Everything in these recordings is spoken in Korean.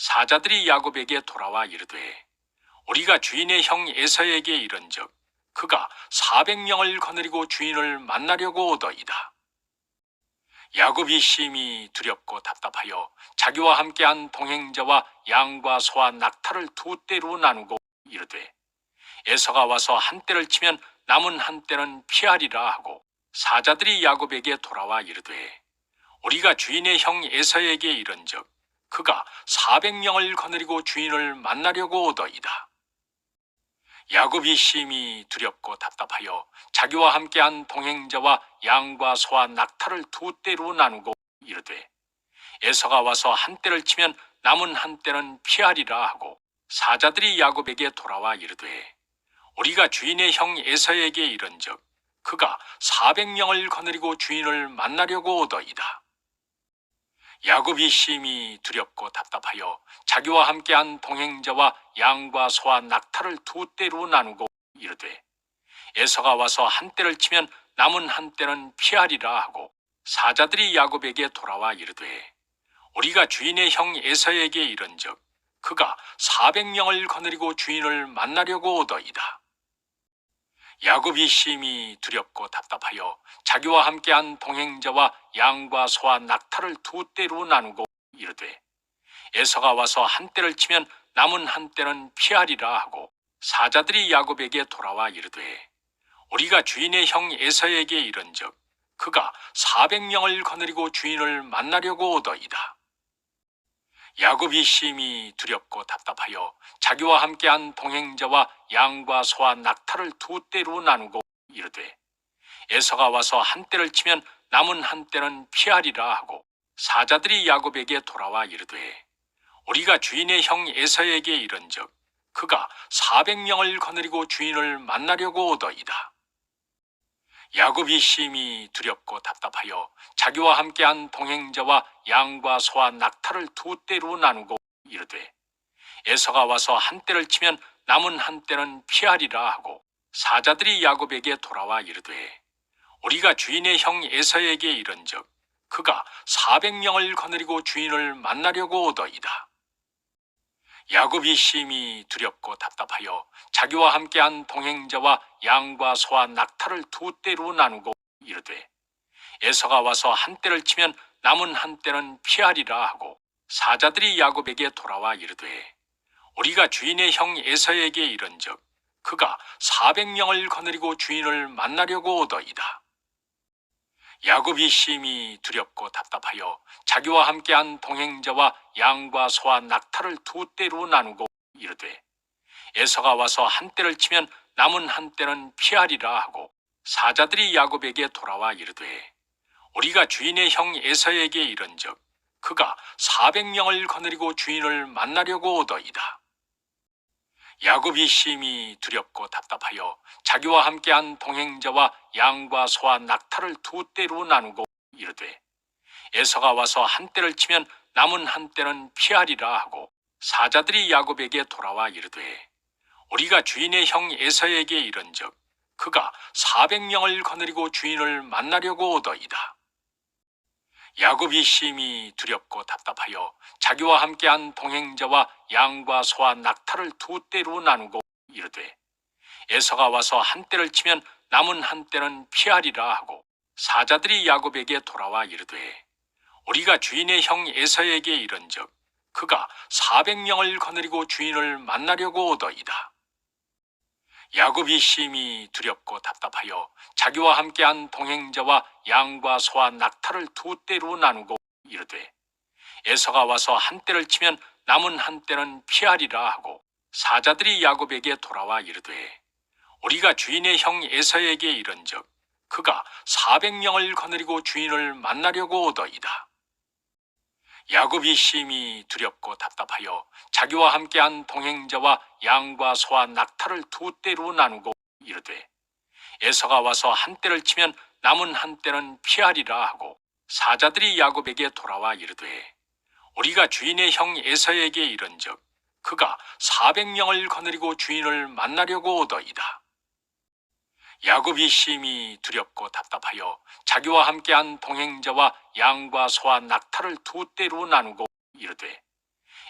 사자들이 야곱에게 돌아와 이르되 우리가 주인의 형 에서에게 이른즉 그가 400명을 거느리고 주인을 만나려고 오더이다. 야곱이 심히 두렵고 답답하여 자기와 함께한 동행자와 양과 소와 낙타를 두 떼로 나누고 이르되 에서가 와서 한 떼를 치면 남은 한 떼는 피하리라 하고 사자들이 야곱에게 돌아와 이르되 우리가 주인의 형 에서에게 이른즉 그가 400명을 거느리고 주인을 만나려고 오더이다. 야곱이 심히 두렵고 답답하여 자기와 함께한 동행자와 양과 소와 낙타를 두 떼로 나누고 이르되 에서가 와서 한 떼를 치면 남은 한 떼는 피하리라 하고 사자들이 야곱에게 돌아와 이르되 우리가 주인의 형 에서에게 이른즉 그가 400명을 거느리고 주인을 만나려고 오더이다. 야곱이 심히 두렵고 답답하여 자기와 함께한 동행자와 양과 소와 낙타를 두 떼로 나누고 이르되 에서가 와서 한 떼를 치면 남은 한 떼는 피하리라 하고 사자들이 야곱에게 돌아와 이르되 우리가 주인의 형 에서에게 이른즉 그가 400명을 거느리고 주인을 만나려고 오더이다. 야곱이 심히 두렵고 답답하여 자기와 함께한 동행자와 양과 소와 낙타를 두 떼로 나누고 이르되 에서가 와서 한 떼를 치면 남은 한 떼는 피하리라 하고 사자들이 야곱에게 돌아와 이르되 우리가 주인의 형 에서에게 이른즉 그가 400명을 거느리고 주인을 만나려고 오더이다. 야곱이 심히 두렵고 답답하여 자기와 함께한 동행자와 양과 소와 낙타를 두 떼로 나누고 이르되 에서가 와서 한 떼를 치면 남은 한 떼는 피하리라 하고 사자들이 야곱에게 돌아와 이르되 우리가 주인의 형 에서에게 이른즉 그가 400명을 거느리고 주인을 만나려고 오더이다. 야곱이 심히 두렵고 답답하여 자기와 함께한 동행자와 양과 소와 낙타를 두 떼로 나누고 이르되 에서가 와서 한 떼를 치면 남은 한 떼는 피하리라 하고 사자들이 야곱에게 돌아와 이르되 우리가 주인의 형 에서에게 이른즉 그가 400명을 거느리고 주인을 만나려고 오더이다. 야곱이 심히 두렵고 답답하여 자기와 함께한 동행자와 양과 소와 낙타를 두 떼로 나누고 이르되 에서가 와서 한 떼를 치면 남은 한 떼는 피하리라 하고 사자들이 야곱에게 돌아와 이르되 우리가 주인의 형 에서에게 이른즉 그가 400명을 거느리고 주인을 만나려고 오더이다. 야곱이 심히 두렵고 답답하여 자기와 함께한 동행자와 양과 소와 낙타를 두 떼로 나누고 이르되 에서가 와서 한 떼를 치면 남은 한 떼는 피하리라 하고 사자들이 야곱에게 돌아와 이르되 우리가 주인의 형 에서에게 이른즉 그가 400명을 거느리고 주인을 만나려고 오더이다. 야곱이 심히 두렵고 답답하여 자기와 함께한 동행자와 양과 소와 낙타를 두 떼로 나누고 이르되 에서가 와서 한 떼를 치면 남은 한 떼는 피하리라 하고 사자들이 야곱에게 돌아와 이르되 우리가 주인의 형 에서에게 이른즉 그가 400명을 거느리고 주인을 만나려고 오더이다. 야곱이 심히 두렵고 답답하여 자기와 함께한 동행자와 양과 소와 낙타를 두 떼로 나누고 이르되 에서가 와서 한 떼를 치면 남은 한 떼는 피하리라 하고 사자들이 야곱에게 돌아와 이르되 우리가 주인의 형 에서에게 이른즉 그가 400명을 거느리고 주인을 만나려고 오더이다. 야곱이 심히 두렵고 답답하여 자기와 함께한 동행자와 양과 소와 낙타를 두 떼로 나누고 이르되 에서가 와서 한 떼를 치면 남은 한 떼는 피하리라 하고 사자들이 야곱에게 돌아와 이르되 우리가 주인의 형 에서에게 이른즉 그가 400명을 거느리고 주인을 만나려고 오더이다. 야곱이 심히 두렵고 답답하여 자기와 함께한 동행자와 양과 소와 낙타를 두 떼로 나누고 이르되 에서가 와서 한 떼를 치면 남은 한 떼는 피하리라 하고 사자들이 야곱에게 돌아와 이르되 우리가 주인의 형 에서에게 이른즉 그가 400명을 거느리고 주인을 만나려고 오더이다. 야곱이 심히 두렵고 답답하여 자기와 함께한 동행자와 양과 소와 낙타를 두 떼로 나누고 이르되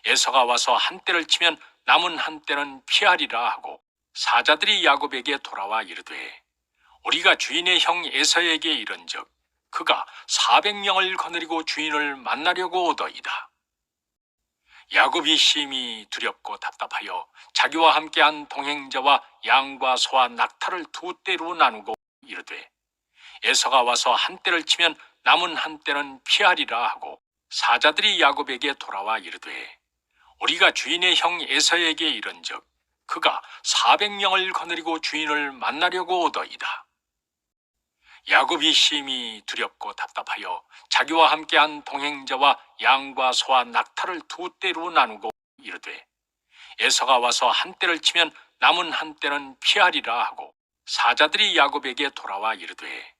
에서가 와서 한 대를 치면 남은 한 대는 피하리라 하고 사자들이 야곱에게 돌아와 이르되 우리가 주인의 형 에서에게 이른즉 그가 400명을 거느리고 주인을 만나려고 오더이다. 야곱이 심히 두렵고 답답하여 자기와 함께한 동행자와 양과 소와 낙타를 두 떼로 나누고 이르되 에서가 와서 한 떼를 치면 남은 한 떼는 피하리라 하고 사자들이 야곱에게 돌아와 이르되 우리가 주인의 형 에서에게 이른즉 그가 400명을 거느리고 주인을 만나려고 오더이다. 야곱이 심히 두렵고 답답하여 자기와 함께한 동행자와 양과 소와 낙타를 두 떼로 나누고 이르되 에서가 와서 한 떼를 치면 남은 한 떼는 피하리라 하고 사자들이 야곱에게 돌아와 이르되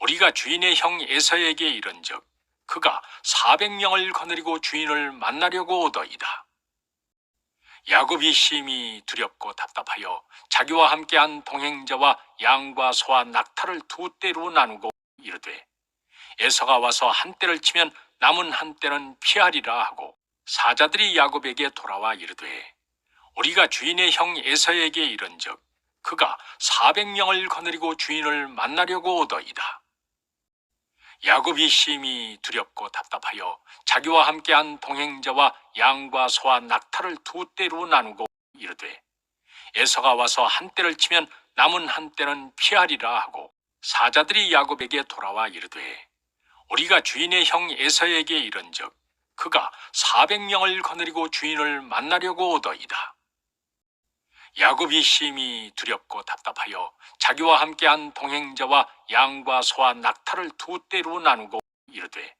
우리가 주인의 형 에서에게 이른즉 그가 400명을 거느리고 주인을 만나려고 오더이다. 야곱이 심히 두렵고 답답하여 자기와 함께한 동행자와 양과 소와 낙타를 두 떼로 나누고 이르되 에서가 와서 한 떼를 치면 남은 한 떼는 피하리라 하고 사자들이 야곱에게 돌아와 이르되 우리가 주인의 형 에서에게 이른즉 그가 400명을 거느리고 주인을 만나려고 오더이다. 야곱이 심히 두렵고 답답하여 자기와 함께한 동행자와 양과 소와 낙타를 두 떼로 나누고 이르되 에서가 와서 한 떼를 치면 남은 한 떼는 피하리라 하고 사자들이 야곱에게 돌아와 이르되 우리가 주인의 형 에서에게 이른즉 그가 400명을 거느리고 주인을 만나려고 오더이다. 야곱이 심히 두렵고 답답하여 자기와 함께한 동행자와 양과 소와 낙타를 두 떼로 나누고 이르되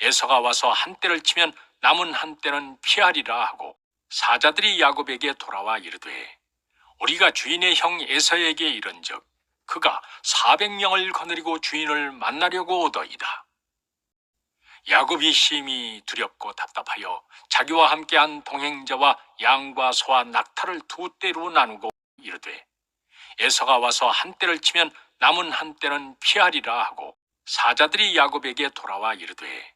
에서가 와서 한 떼를 치면 남은 한 떼는 피하리라 하고 사자들이 야곱에게 돌아와 이르되 우리가 주인의 형 에서에게 이른즉 그가 400명을 거느리고 주인을 만나려고 오더이다. 야곱이 심히 두렵고 답답하여 자기와 함께한 동행자와 양과 소와 낙타를 두 떼로 나누고 이르되 에서가 와서 한 떼를 치면 남은 한 떼는 피하리라 하고 사자들이 야곱에게 돌아와 이르되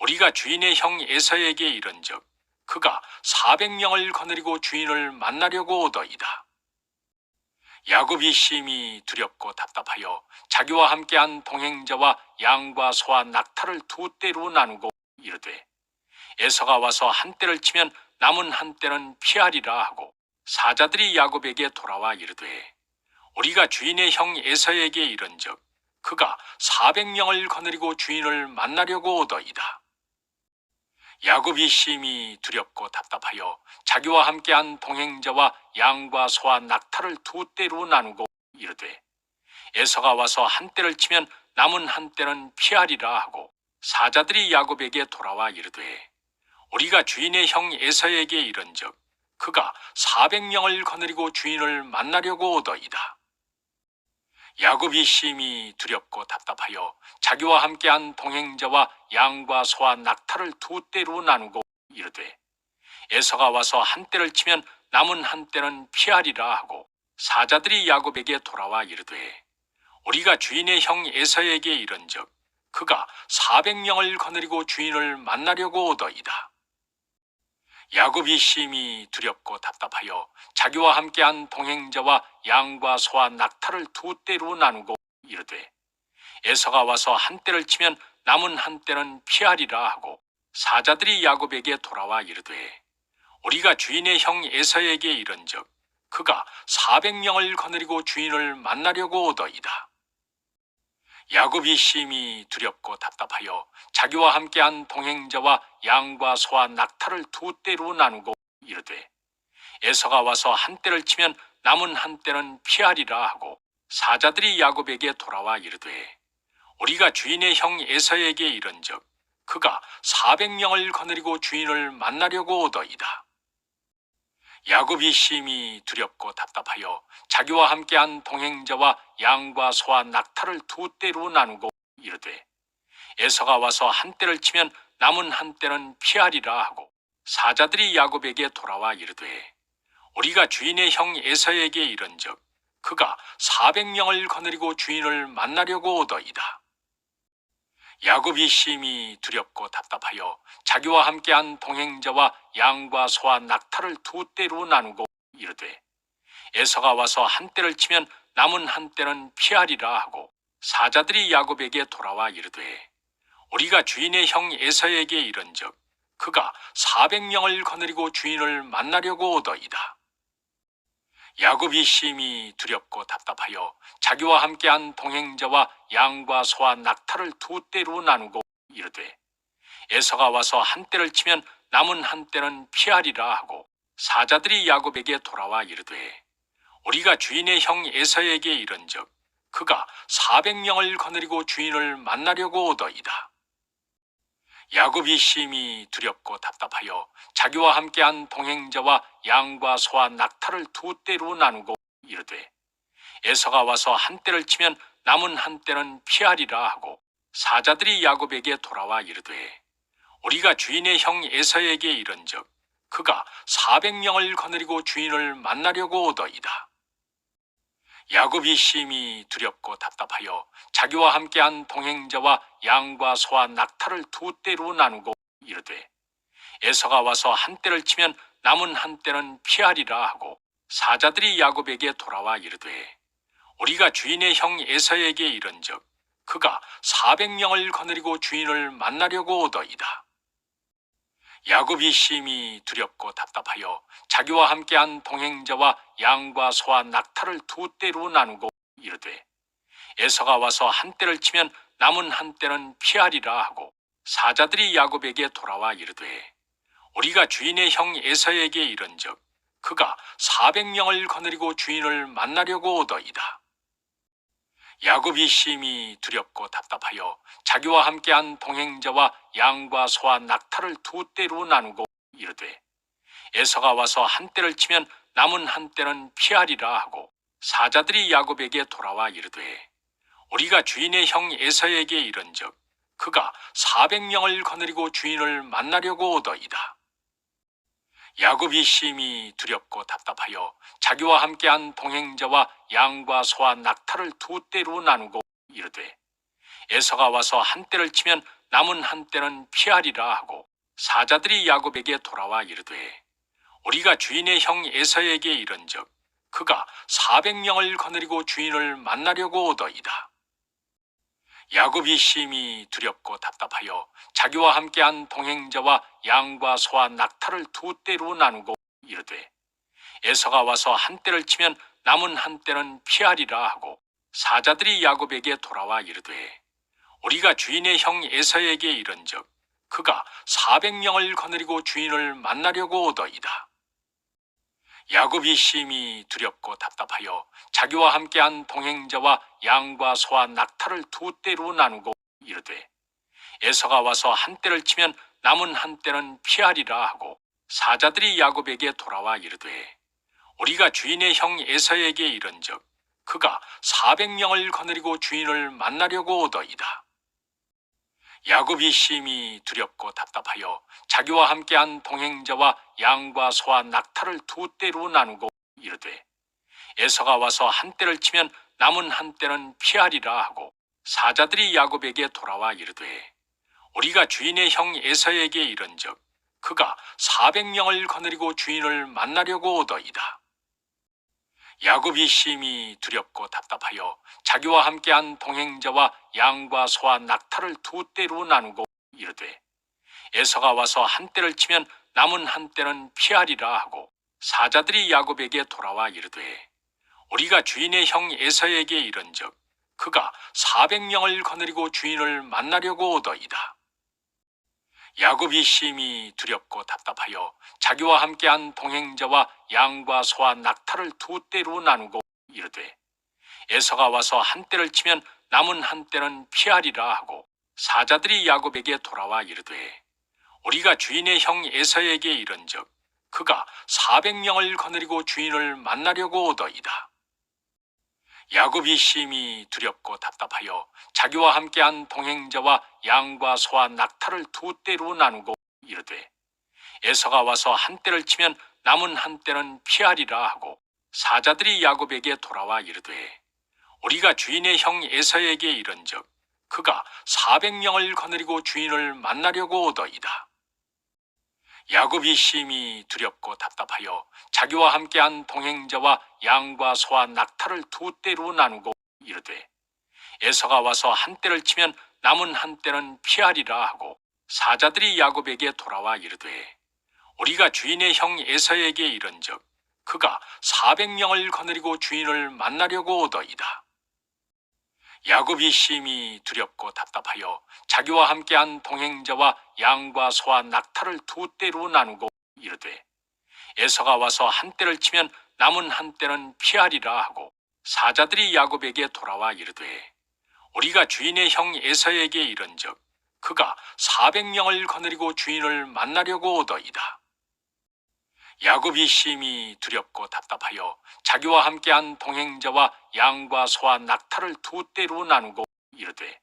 우리가 주인의 형 에서에게 이른즉 그가 400명을 거느리고 주인을 만나려고 오더이다. 야곱이 심히 두렵고 답답하여 자기와 함께한 동행자와 양과 소와 낙타를 두 떼로 나누고 이르되 에서가 와서 한 떼를 치면 남은 한 떼는 피하리라 하고 사자들이 야곱에게 돌아와 이르되 우리가 주인의 형 에서에게 이른즉 그가 400명을 거느리고 주인을 만나려고 오더이다. 야곱이 심히 두렵고 답답하여 자기와 함께한 동행자와 양과 소와 낙타를 두 떼로 나누고 이르되 에서가 와서 한 떼를 치면 남은 한 떼는 피하리라 하고 사자들이 야곱에게 돌아와 이르되 우리가 주인의 형 에서에게 이른즉 그가 400명을 거느리고 주인을 만나려고 오더이다. 야곱이 심히 두렵고 답답하여 자기와 함께한 동행자와 양과 소와 낙타를 두 떼로 나누고 이르되 에서가 와서 한 떼를 치면 남은 한 떼는 피하리라 하고 사자들이 야곱에게 돌아와 이르되 우리가 주인의 형 에서에게 이른즉 그가 400명을 거느리고 주인을 만나려고 오더이다. 야곱이 심히 두렵고 답답하여 자기와 함께한 동행자와 양과 소와 낙타를 두 떼로 나누고 이르되 에서가 와서 한 떼를 치면 남은 한 떼는 피하리라 하고 사자들이 야곱에게 돌아와 이르되 우리가 주인의 형 에서에게 이른즉 그가 400명을 거느리고 주인을 만나려고 오더이다. 야곱이 심히 두렵고 답답하여 자기와 함께한 동행자와 양과 소와 낙타를 두 떼로 나누고 이르되 에서가 와서 한 떼를 치면 남은 한 떼는 피하리라 하고 사자들이 야곱에게 돌아와 이르되 우리가 주인의 형 에서에게 이른즉 그가 400명을 거느리고 주인을 만나려고 오더이다. 야곱이 심히 두렵고 답답하여 자기와 함께한 동행자와 양과 소와 낙타를 두 떼로 나누고 이르되 에서가 와서 한 떼를 치면 남은 한 떼는 피하리라 하고 사자들이 야곱에게 돌아와 이르되 우리가 주인의 형 에서에게 이른즉 그가 400명을 거느리고 주인을 만나려고 오더이다. 야곱이 심히 두렵고 답답하여 자기와 함께한 동행자와 양과 소와 낙타를 두 떼로 나누고 이르되 에서가 와서 한 떼를 치면 남은 한 떼는 피하리라 하고 사자들이 야곱에게 돌아와 이르되 우리가 주인의 형 에서에게 이른즉 그가 사백 명을 거느리고 주인을 만나려고 오더이다. 야곱이 심히 두렵고 답답하여 자기와 함께한 동행자와 양과 소와 낙타를 두 떼로 나누고 이르되 에서가 와서 한 떼를 치면 남은 한 떼는 피하리라 하고 사자들이 야곱에게 돌아와 이르되 우리가 주인의 형 에서에게 이른즉 그가 사백 명을 거느리고 주인을 만나려고 오더이다. 야곱이 심히 두렵고 답답하여 자기와 함께한 동행자와 양과 소와 낙타를 두 떼로 나누고 이르되 에서가 와서 한 떼를 치면 남은 한 떼는 피하리라 하고 사자들이 야곱에게 돌아와 이르되 우리가 주인의 형 에서에게 이른즉 그가 사백 명을 거느리고 주인을 만나려고 오더이다. 야곱이 심히 두렵고 답답하여 자기와 함께한 동행자와 양과 소와 낙타를 두 떼로 나누고 이르되 에서가 와서 한 떼를 치면 남은 한 떼는 피하리라 하고 사자들이 야곱에게 돌아와 이르되 우리가 주인의 형 에서에게 이른즉 그가 사백 명을 거느리고 주인을 만나려고 오더이다. 야곱이 심히 두렵고 답답하여 자기와 함께한 동행자와 양과 소와 낙타를 두 떼로 나누고 이르되 에서가 와서 한 떼를 치면 남은 한 떼는 피하리라 하고 사자들이 야곱에게 돌아와 이르되 우리가 주인의 형 에서에게 이른즉 그가 사백 명을 거느리고 주인을 만나려고 오더이다. 야곱이 심히 두렵고 답답하여 자기와 함께한 동행자와 양과 소와 낙타를 두 떼로 나누고 이르되 에서가 와서 한 떼를 치면 남은 한 떼는 피하리라 하고 사자들이 야곱에게 돌아와 이르되 우리가 주인의 형 에서에게 이른즉 그가 사백 명을 거느리고 주인을 만나려고 오더이다. 야곱이 심히 두렵고 답답하여 자기와 함께한 동행자와 양과 소와 낙타를 두 떼로 나누고 이르되 에서가 와서 한 떼를 치면 남은 한 떼는 피하리라 하고 사자들이 야곱에게 돌아와 이르되 우리가 주인의 형 에서에게 이른즉 그가 사백 명을 거느리고 주인을 만나려고 오더이다. 야곱이 심히 두렵고 답답하여 자기와 함께한 동행자와 양과 소와 낙타를 두 떼로 나누고 이르되 에서가 와서 한 떼를 치면 남은 한 떼는 피하리라 하고 사자들이 야곱에게 돌아와 이르되 우리가 주인의 형 에서에게 이른즉 그가 사백 명을 거느리고 주인을 만나려고 오더이다. 야곱이 심히 두렵고 답답하여 자기와 함께한 동행자와 양과 소와 낙타를 두 떼로 나누고 이르되 에서가 와서 한 떼를 치면 남은 한 떼는 피하리라 하고 사자들이 야곱에게 돌아와 이르되 우리가 주인의 형 에서에게 이른즉 그가 사백 명을 거느리고 주인을 만나려고 오더이다. 야곱이 심히 두렵고 답답하여 자기와 함께한 동행자와 양과 소와 낙타를 두 떼로 나누고 이르되 에서가 와서 한 떼를 치면 남은 한 떼는 피하리라 하고 사자들이 야곱에게 돌아와 이르되 우리가 주인의 형 에서에게 이른즉 그가 사백 명을 거느리고 주인을 만나려고 오더이다. 야곱이 심히 두렵고 답답하여 자기와 함께한 동행자와 양과 소와 낙타를 두 떼로 나누고 이르되 에서가 와서 한 떼를 치면 남은 한 떼는 피하리라 하고 사자들이 야곱에게 돌아와 이르되 우리가 주인의 형 에서에게 이른즉 그가 사백 명을 거느리고 주인을 만나려고 오더이다. 야곱이 심히 두렵고 답답하여 자기와 함께한 동행자와 양과 소와 낙타를 두 떼로 나누고 이르되 에서가 와서 한 떼를 치면 남은 한 떼는 피하리라 하고 사자들이 야곱에게 돌아와 이르되 우리가 주인의 형 에서에게 이른즉 그가 사백 명을 거느리고 주인을 만나려고 오더이다. 야곱이 심히 두렵고 답답하여 자기와 함께한 동행자와 양과 소와 낙타를 두 떼로 나누고 이르되 에서가 와서 한 떼를 치면 남은 한 떼는 피하리라 하고 사자들이 야곱에게 돌아와 이르되 우리가 주인의 형 에서에게 이른즉 그가 400명을 거느리고 주인을 만나려고 오더이다. 야곱이 심히 두렵고 답답하여 자기와 함께한 동행자와 양과 소와 낙타를 두 떼로 나누고 이르되 에서가 와서 한 떼를 치면 남은 한 떼는 피하리라 하고 사자들이 야곱에게 돌아와 이르되 우리가 주인의 형 에서에게 이른즉 그가 400명을 거느리고 주인을 만나려고 오더이다. 야곱이 심히 두렵고 답답하여 자기와 함께한 동행자와 양과 소와 낙타를 두 떼로 나누고 이르되 에서가 와서 한 떼를 치면 남은 한 떼는 피하리라 하고 사자들이 야곱에게 돌아와 이르되 우리가 주인의 형 에서에게 이른즉 그가 400명을 거느리고 주인을 만나려고 오더이다. 야곱이 심히 두렵고 답답하여 자기와 함께한 동행자와 양과 소와 낙타를 두 떼로 나누고 이르되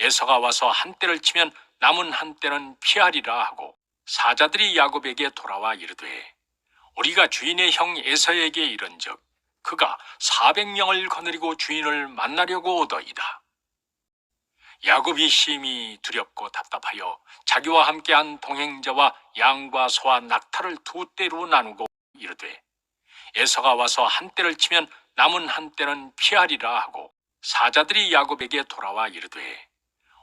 에서가 와서 한 떼를 치면 남은 한 떼는 피하리라 하고 사자들이 야곱에게 돌아와 이르되 우리가 주인의 형 에서에게 이른즉 그가 400명을 거느리고 주인을 만나려고 오더이다. 야곱이 심히 두렵고 답답하여 자기와 함께한 동행자와 양과 소와 낙타를 두 떼로 나누고 이르되 에서가 와서 한 떼를 치면 남은 한 떼는 피하리라 하고 사자들이 야곱에게 돌아와 이르되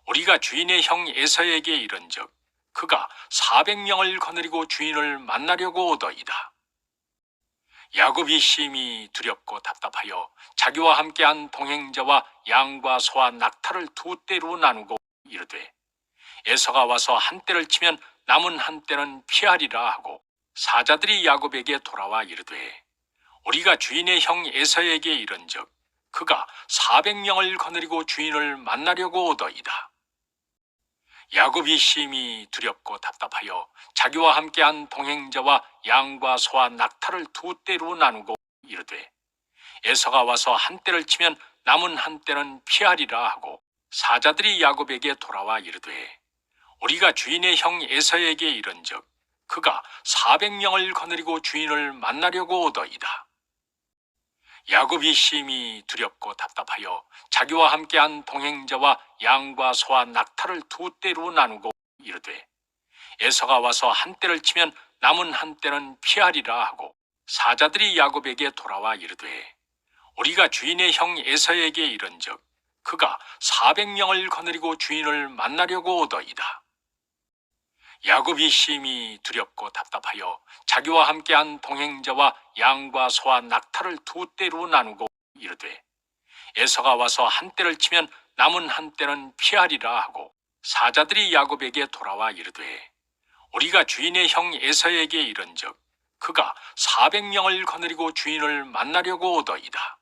우리가 주인의 형 에서에게 이른즉 그가 400명을 거느리고 주인을 만나려고 오더이다. 야곱이 심히 두렵고 답답하여 자기와 함께한 동행자와 양과 소와 낙타를 두 떼로 나누고 이르되 에서가 와서 한 떼를 치면 남은 한 떼는 피하리라 하고 사자들이 야곱에게 돌아와 이르되 우리가 주인의 형 에서에게 이른즉 그가 400명을 거느리고 주인을 만나려고 오더이다. 야곱이 심히 두렵고 답답하여 자기와 함께한 동행자와 양과 소와 낙타를 두 떼로 나누고 이르되 에서가 와서 한 떼를 치면 남은 한 떼는 피하리라 하고 사자들이 야곱에게 돌아와 이르되 우리가 주인의 형 에서에게 이른즉 그가 400명을 거느리고 주인을 만나려고 오더이다. 야곱이 심히 두렵고 답답하여 자기와 함께한 동행자와 양과 소와 낙타를 두 떼로 나누고 이르되 에서가 와서 한 떼를 치면 남은 한 떼는 피하리라 하고 사자들이 야곱에게 돌아와 이르되 우리가 주인의 형 에서에게 이른즉 그가 400명을 거느리고 주인을 만나려고 오더이다. 야곱이 심히 두렵고 답답하여 자기와 함께한 동행자와 양과 소와 낙타를 두 떼로 나누고 이르되 에서가 와서 한 떼를 치면 남은 한 떼는 피하리라 하고 사자들이 야곱에게 돌아와 이르되 우리가 주인의 형 에서에게 이른즉 그가 400명을 거느리고 주인을 만나려고 오더이다.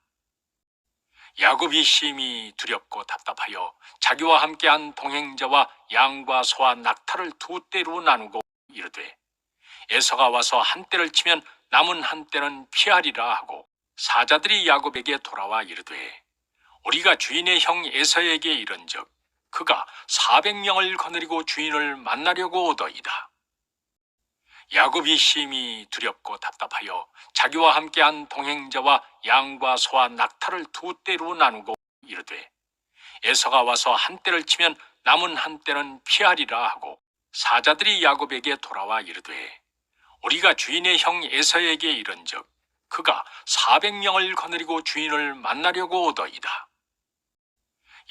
야곱이 심히 두렵고 답답하여 자기와 함께한 동행자와 양과 소와 낙타를 두 떼로 나누고 이르되 에서가 와서 한 떼를 치면 남은 한 떼는 피하리라 하고 사자들이 야곱에게 돌아와 이르되 우리가 주인의 형 에서에게 이른즉 그가 400명을 거느리고 주인을 만나려고 오더이다. 야곱이 심히 두렵고 답답하여 자기와 함께한 동행자와 양과 소와 낙타를 두 떼로 나누고 이르되 에서가 와서 한 떼를 치면 남은 한 떼는 피하리라 하고 사자들이 야곱에게 돌아와 이르되 우리가 주인의 형 에서에게 이른즉 그가 400명을 거느리고 주인을 만나려고 오더이다.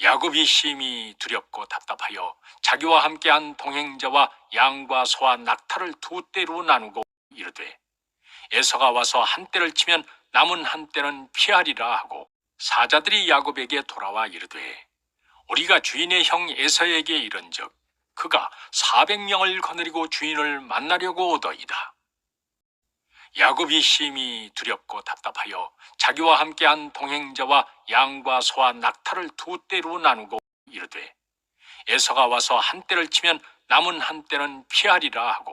야곱이 심히 두렵고 답답하여 자기와 함께한 동행자와 양과 소와 낙타를 두 떼로 나누고 이르되 에서가 와서 한 떼를 치면 남은 한 떼는 피하리라 하고 사자들이 야곱에게 돌아와 이르되 우리가 주인의 형 에서에게 이른즉 그가 400명을 거느리고 주인을 만나려고 오더이다. 야곱이 심히 두렵고 답답하여 자기와 함께한 동행자와 양과 소와 낙타를 두 떼로 나누고 이르되 에서가 와서 한 떼를 치면 남은 한 떼는 피하리라 하고